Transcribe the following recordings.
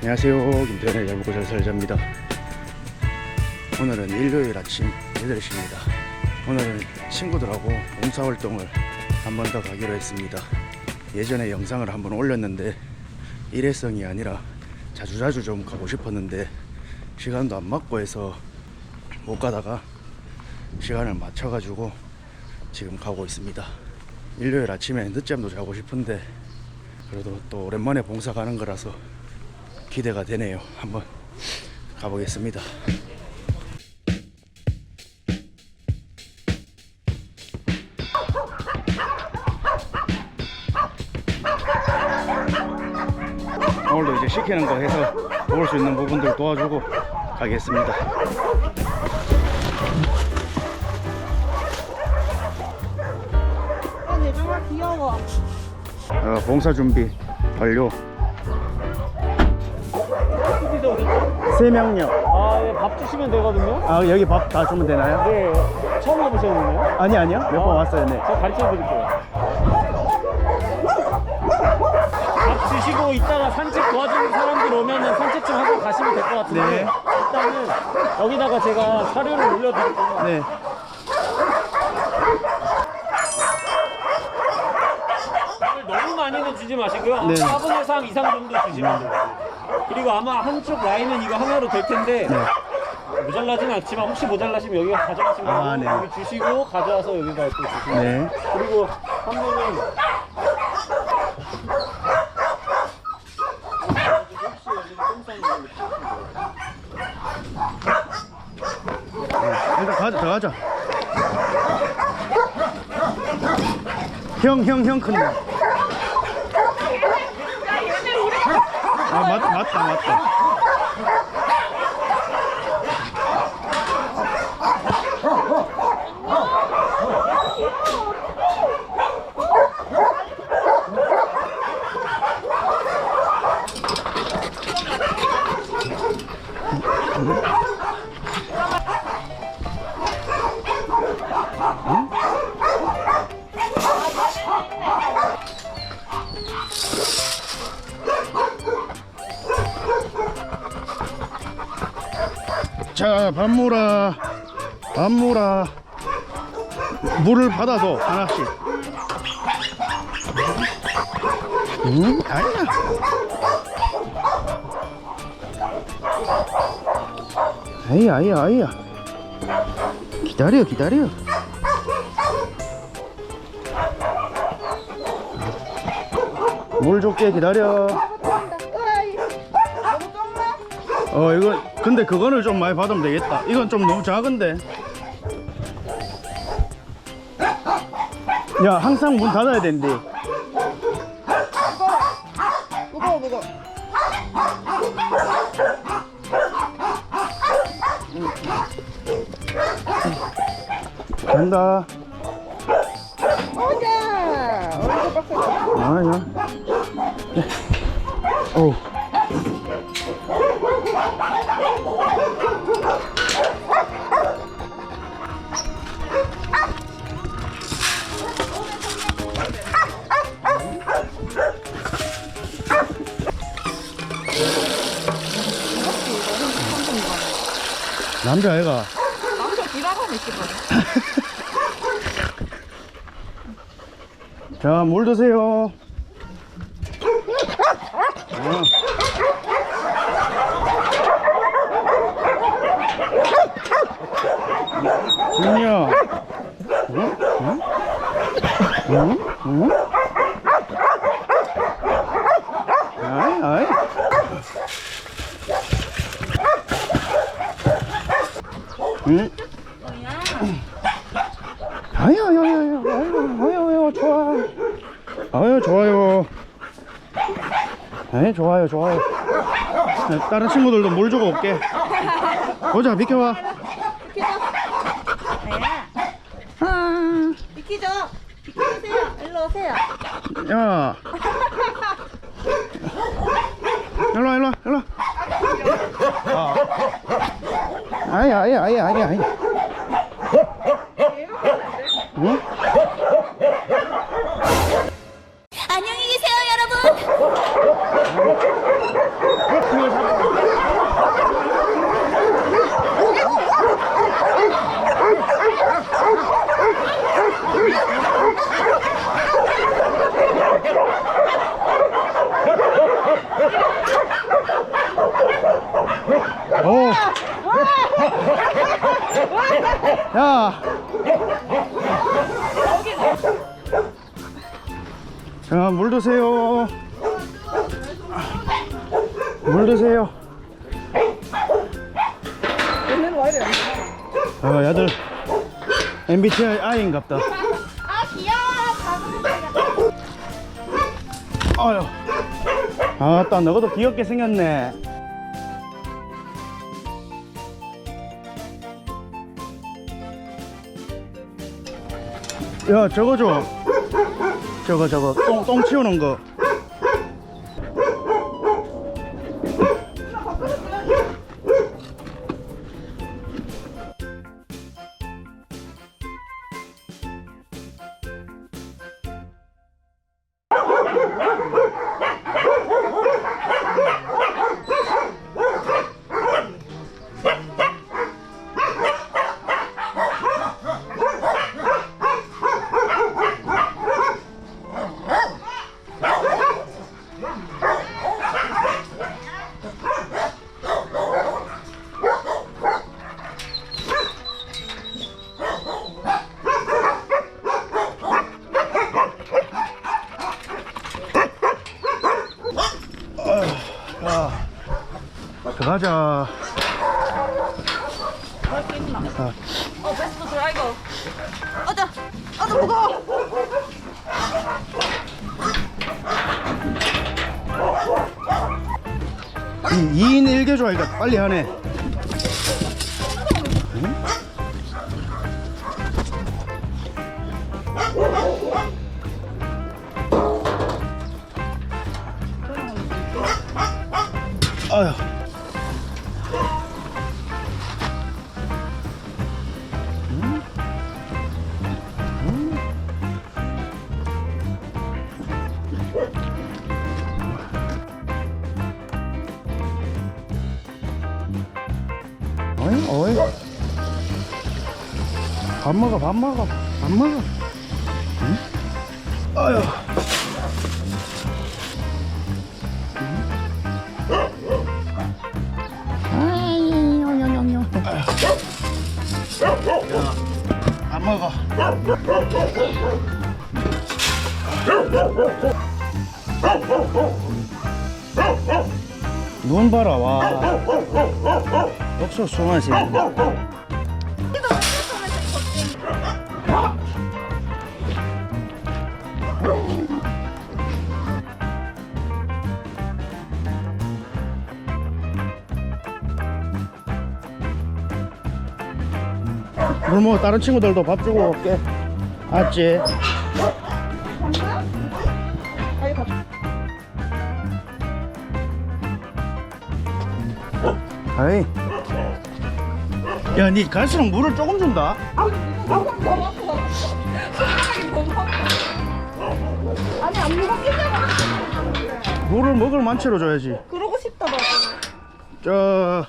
안녕하세요. 김태현의 잘 먹고 잘 살자입니다. 오늘은 일요일 아침 8시입니다. 오늘은 친구들하고 봉사활동을 한 번 더 가기로 했습니다. 예전에 영상을 한 번 올렸는데 일회성이 아니라 자주자주 좀 가고 싶었는데 시간도 안 맞고 해서 못 가다가 시간을 맞춰 가지고 지금 가고 있습니다. 일요일 아침에 늦잠도 자고 싶은데 그래도 또 오랜만에 봉사 가는 거라서 기대가 되네요. 한번 가보겠습니다. 오늘도 이제 시키는 거 해서 먹을 수 있는 부분들 도와주고 가겠습니다. 정말 귀여워. 어, 봉사 준비 완료. 세 명요. 아, 예, 밥 주시면 되거든요. 아 여기 밥 다 주면 되나요? 네, 처음 와보셨는데요? 아니 아니요 몇 번 왔어요. 네. 제가 가르쳐 드릴게요. 밥 주시고 이따가 산책 도와주는 사람들 오면은 산책 좀 하고 가시면 될 것 같은데 네. 일단은 여기다가 제가 사료를 올려드릴게요. 네. 밥을 너무 많이는 주지 마시고요. 네. 4분의 3 이상 정도 주시면 돼요. 그리고 아마 한쪽 라인은 이거 하나로 될 텐데 네. 모자라진 않지만 혹시 모자라시면 여기가 가져가시면 아, 네. 여기 주시고 가져와서 여기다 또 주시면 네. 그리고 한 분은 일단 가자, 들어가자. 형, 형, 형 큰 다. 아, 맞, 맞다, 맞다. 자, 밥 물어. 밥 물어. 물을 받아서 하나씩. 응? 아니야. 아이야, 아이야, 아이야. 기다려, 기다려. 물 줄게, 기다려. 작나? 어 이거 근데 그거를 좀 많이 받으면 되겠다 이건 좀 너무 작은데 야 항상 문 닫아야 된대 무거워 무거워. 간다 오자. 얼굴 빡세다. 아야 오 남자 애가 남자 기라가면 있을 거야. 자, 물 드세요. 어. 준이야. 응? 응? 응? 응? 아이, 아이. 응? 아유, 아유, 아유, 아유, 아유, 아유, 좋아. 아유, 좋아요. 네, 좋아요, 좋아요. 네, 다른 친구들도 물 주고 올게. 보자, 비켜봐. 아, 비키죠. 비키세요. 일로 오세요. 야. 일로 와, 일로 와, 일로 와. 아. 아이, 아이, 아이, 아이, 아이. 응? 안녕히 계세요, 여러분. 이거 오. 야. 자, 물 드세요. 물 드세요. 아, 야들 MBTI I인갑다. 아 귀여워 아유. 아따, 너도 귀엽게 생겼네. 야, 저거 줘. 저거, 저거. 똥, 똥 치우는 거. 어 베스트 드라이버 어자 어자 무거워 이 2인 1개 줘야겠다. 빨리 하네. 응? 아휴. 먹어, 밥 먹어, 밥 먹어. 응? 아유. 눈 봐라 와. 없어 송아지. 그럼 뭐 다른 친구들도 밥 주고 올게. 알지? 아이 가 아이. 야, 니 갈수록 물을 조금 준다. 아니 안 무겁겠냐고 물을 먹을 만치로 줘야지. 그러고 싶다 나 저.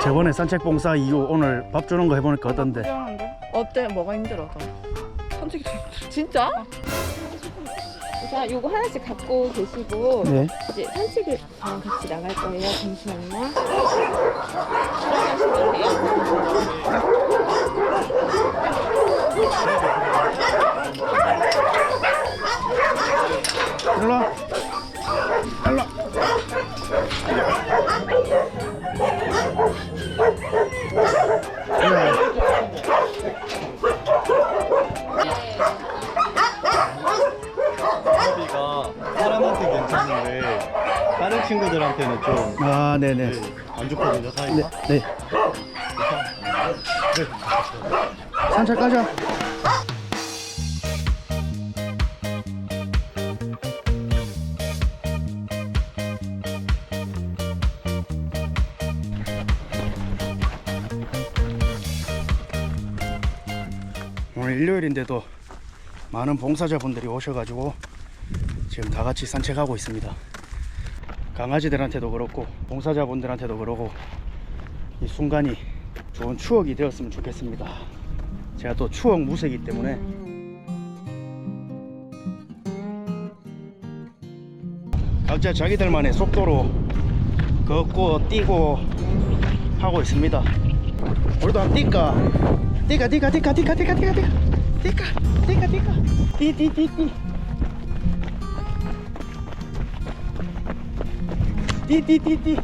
저번에 산책봉사 이후 오늘 밥 주는 거 해보니까 어떤데? 어때 뭐가 힘들어서 솔직히 진짜? 자, 요거 하나씩 갖고 계시고 네. 이제 산책을 어, 같이 나갈 거예요. 잠시만요. 들어가시면 돼요. 일로 와. 일로 와. 친구들한테는 좀 아, 네네. 안 좋거든요 네, 사이가 네. 산책 가자. 오늘 일요일인데도 많은 봉사자분들이 오셔가지고 지금 다 같이 산책하고 있습니다. 강아지들한테도 그렇고 봉사자분들한테도 그러고 이 순간이 좋은 추억이 되었으면 좋겠습니다. 제가 또 추억 무쇠이기 때문에 각자 자기들만의 속도로 걷고 뛰고 하고 있습니다. 우리도 한번 뛸까? 뛸까 뛸까 뛸까 뛸까 뛸까 뛸까 뛸까 뛸까 뛸까 뛸까 띠띠띠띠 띠띠띠띠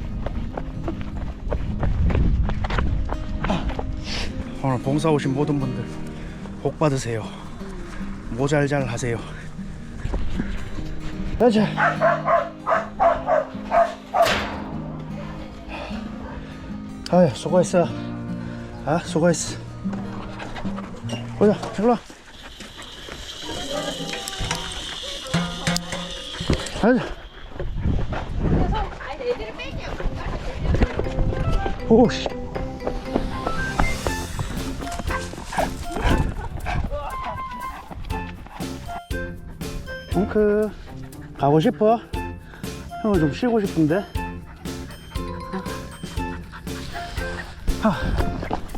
오늘 봉사 오신 모든 분들 복 받으세요. 모잘잘 하세요. 가자. 아유 수고했어. 아 수고했어. 보자 일로 와. 가자. 오씨. 웅크 가고 싶어? 형은 좀 쉬고 싶은데. 아,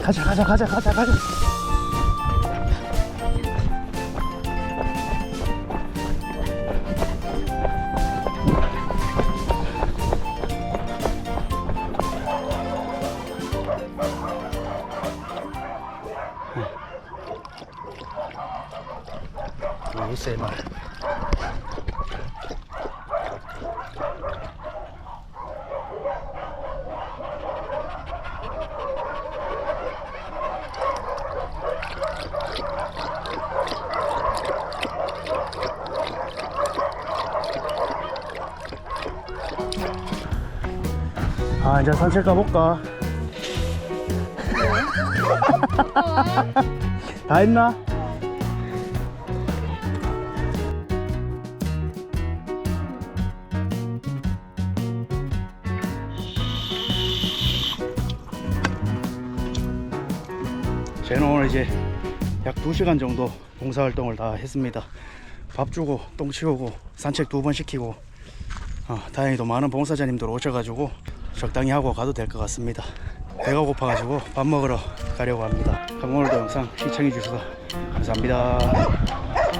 가자 가자 가자 가자 가자. 아 이제 산책 가볼까? 다 했나? 저는 오늘 이제 약 2시간 정도 봉사활동을 다 했습니다. 밥 주고 똥 치우고 산책 두 번 시키고 어, 다행히도 많은 봉사자님들 오셔가지고 적당히 하고 가도 될 것 같습니다. 배가 고파가지고 밥 먹으러 가려고 합니다. 그럼 오늘도 영상 시청해주셔서 감사합니다.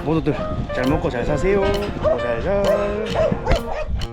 모두들 잘 먹고 잘 사세요. 잘잘.